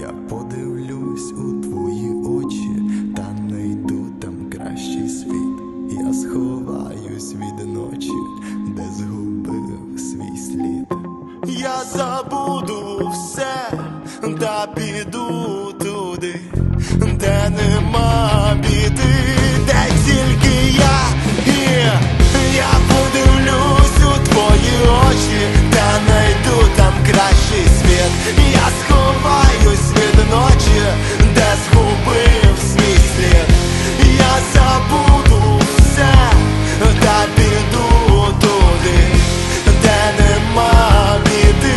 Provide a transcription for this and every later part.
Я подивлюсь у твої очі, та не йду там кращий світ. Я сховаюсь від ночі, де згубив свій слід. Я забуду все, та піду туди, де нема біди. ночі, де згубив свій слід Я забуду все та піду туди, де нема біди,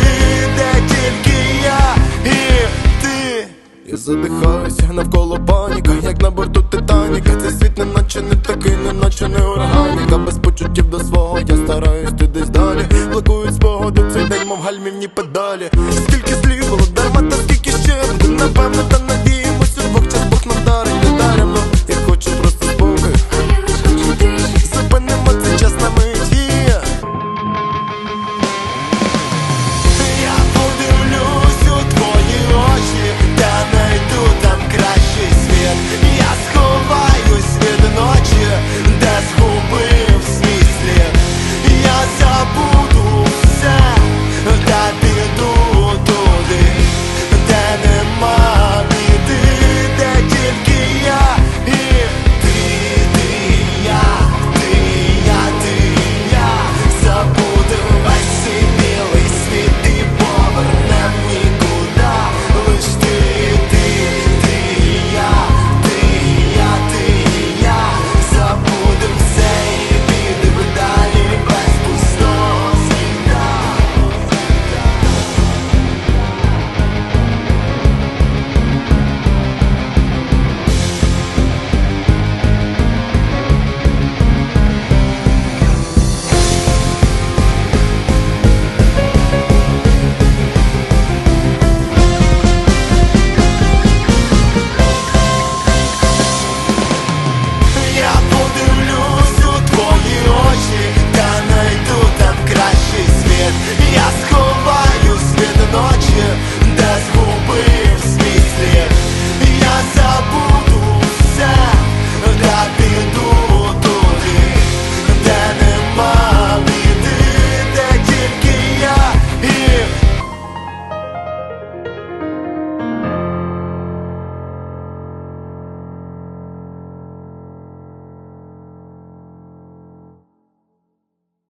де тільки я і ти. Я задихаюся навколо паніка, як на борту Титаніка. Цей світ не наче не такий, не наче не органіка. Без почуттів до свого я стараюсь ти десь далі. Блокують спогади цей день, мов гальмівні педалі. Скільки слів було дарма та Na pamata na dia